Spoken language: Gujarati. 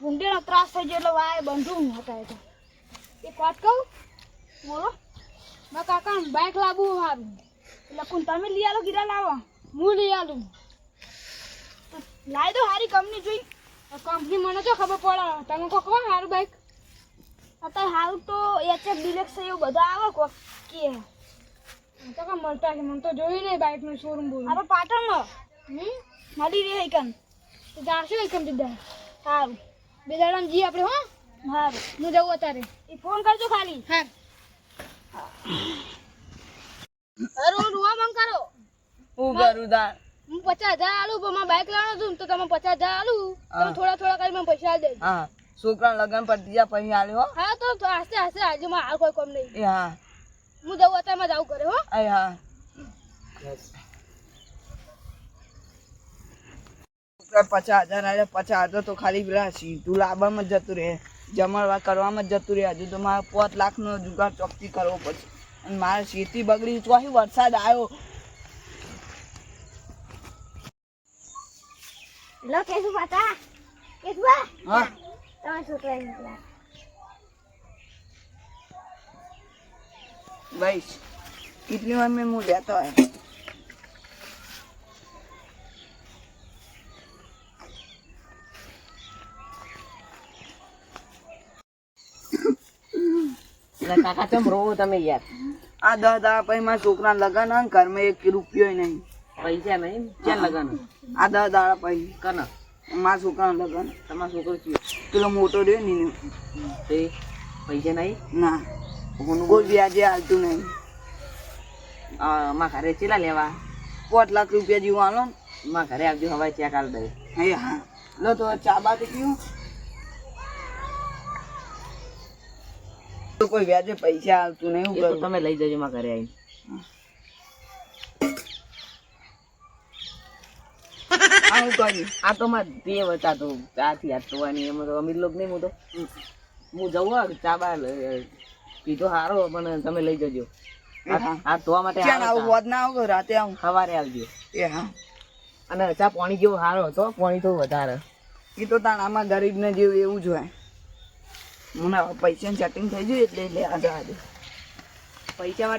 ભૂંડીનો ત્રાસ થઈ ગયો એટલે વાય બંધું હતા એ તો. એક વાત કહું? બોલો. મારા કાકા બાઇક લાવવું મારું એટલે કોણ તમે લઈ આલો ગીરા લાવો? હું લઈ આલું. લાવી દો સારી કંપની જોઈ. કંપની મને તો ખબર પડે. તમે કહો કહો સારું બાઇક અત્યારે હાલ તો એચએફ ડિલેક્સ એવું બધા આવે કોક કે. તો મળતા છે મને તો જોયું નહીં બાઇકનું શોરૂમ બોલું આપણે પાટણમાં. હમ? મળી રહે એકન તો જાશું એકમ દીધા. સારું બે દાડા જી આપણે હો? સારું હું જવું અત્યારે. એ ફોન કરજો ખાલી. હા અરે રૂવા મંગ કરો. હું કરું તાર? હું પચાસ હજાર આલું પણ મારે બાઇક લાવવાનું હતું તો તમે પચાસ હજાર આલું. તમે થોડા થોડા કરી મને પૈસા દે હા. છોકરા લગન પતી ગયા પછી આલ્યો હો? હા તો આસ્તે આસ્તે આજે માં હાલ કોઈ કોમ નહીં. હા. હું જવું અત્યારે જાઉં કરે હો? હા. પચાસ હજાર આવે પચાસ હજાર તો ખાલી પેલા સીધું લાવવામાં જતું રહે. જમણવા કરવામાં જતું રહે. હજુ તો મારે પાંચ લાખનો જુગાડ ચોકથી કરવો પડશે. અને મારે ખેતી બગડી અહીં વરસાદ આવ્યો લો કેસુ પાતા કેસુ હા. તમે છોકરા મોકલા ભાઈ કેટલી વાર મેં હું લેતો હોય કાકા ચમ રોવો તમે યાર. આ દસ દાડા પછી મારા છોકરા લગન ઘરમાં એક રૂપિયો નહીં. પૈસા નહીં? ક્યાં લગન? આ દસ દાડા પછી. કન? મારા છોકરા લગન. તમારો છોકરો પેલો મોટો રહ્યો ને તે પૈસા નહીં? ના. હું કોઈ વ્યાજે હાલતું નહીં. માં ઘરે ચેલા લેવા? પાંચ લાખ રૂપિયા જેવું ને. માં ઘરે આવજો હવે ચેક આલ દે હે હા. લો તો ચા બા તો પીવું. તો કોઈ વ્યાજે પૈસા આવતું નહીં એવું કરું તમે લઈ જજો માં ઘરે આવીને. હું. આ તો માં તે હતા તો ચા થી હાથ ધોવાની એમાં તો અમીર લોક નહીં હું તો. હું જવું આ ચા બા પીધો હારો પણ તમે લઈ જજો. હાથ ધોવા માટે હારો આવું. ના આવું રાતે આવું? સવારે આવજો. એ હા. અને ચા પાણી જેવો સારો હતો પાણી તો વધારે. એ તો તાણ આમાં ગરીબને જેવું એવું જ હોય. મને ના પૈસાની સેટિંગ થઈ ગયું એટલે આજે આજે પૈસા